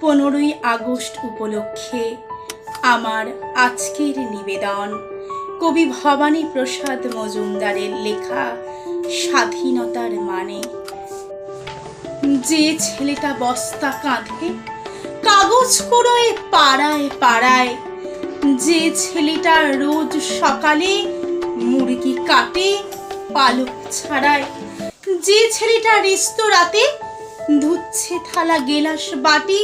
পনেরোই আগস্ট উপলক্ষে আমার আজকের নিবেদন। কবি ভবানী প্রসাদ মজুমদারের লেখা স্বাধীনতার মানে। যে ছেলেটা বস্তা কাঁধে, কাগজ কুড়োয় পাড়ায় পাড়ায়, যে ছেলেটা রোজ সকালে মুরগি কাটে, পালক ছাড়ায়, যে ছেলেটা রেস্তোরাঁতে ধুচ্ছে থালা গেলাস বাটি,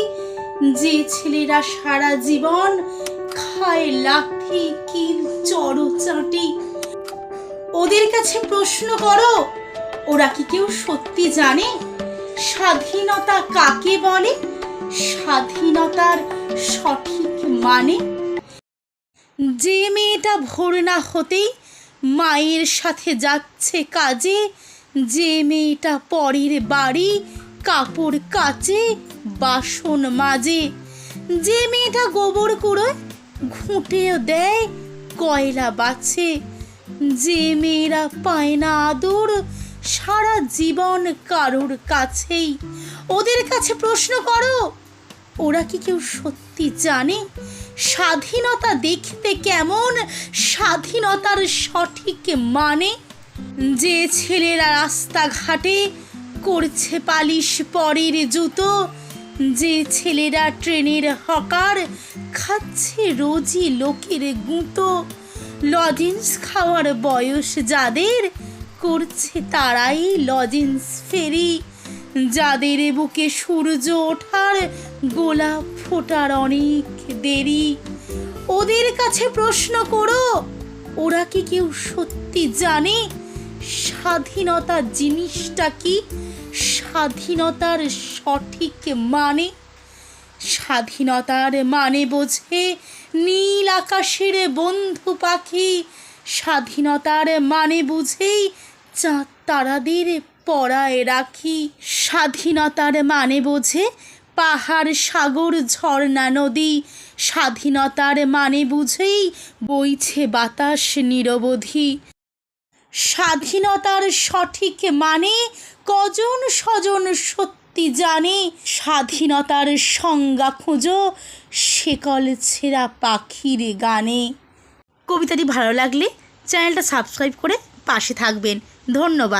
যে ছেলেরা সারা জীবন খায় লাথি কিল, চড়ো চাটি। ওদের কাছে প্রশ্ন করো, ওরা কি কেউ সত্যি জানে? স্বাধীনতা কাকে বলে? স্বাধীনতার সঠিক মানে? যে মেয়েটা ভোর না হতেই মায়ের সাথে যাচ্ছে কাজে, যে মেয়েটা পরের বাড়ি কাপড় কাচে, বাসন মাজে। যে মেয়েটা গোবর কুড়োয়, ঘুঁটেও দেয়, কয়লা বাছে। যে মেয়েরা পায় না আদর, সারা জীবন কারোর কাছেই। ওদের কাছে প্রশ্ন করো, ওরা কি কেউ সত্যি জানে? স্বাধীনতা দেখতে কেমন? স্বাধীনতার সঠিক মানে? যে ছেলেরা রাস্তাঘাটে করছে পালিশ পরের জুতো। যে ছেলেরা ট্রেনের হকার, খাচ্ছে রোজই লোকের গুঁতো। লজেন্স খাওয়ার বয়স যাদের, করছে তারাই লজেন্স ফেরি। যাদের বুকে সূর্য ওঠার, গোলাপ ফোটার অনেক দেরি। ওদের কাছে প্রশ্ন করো, ওরা কি কেউ সত্যি জানে? স্বাধীনতা জিনিসটা কি? স্বাধীনতার সঠিক মানে স্বাধীনতার মানে বোঝে নীল আকাশের বন্ধু পাখি। স্বাধীনতার মানে বুঝেই চাঁদ তারাদের পড়ায় রাখি। স্বাধীনতার মানে বোঝে পাহাড়, সাগর, ঝর্ণা, নদী। স্বাধীনতার মানে বুঝেই বইছে বাতাস নিরবধি। স্বাধীনতার সঠিক মানে কজন স্বজন সত্যি জানে? স্বাধীনতার সংজ্ঞা খুঁজো সেকল ছেঁড়া পাখির গানে। কবিতাটি ভালো লাগলে চ্যানেলটা সাবস্ক্রাইব করে পাশে থাকবেন। ধন্যবাদ।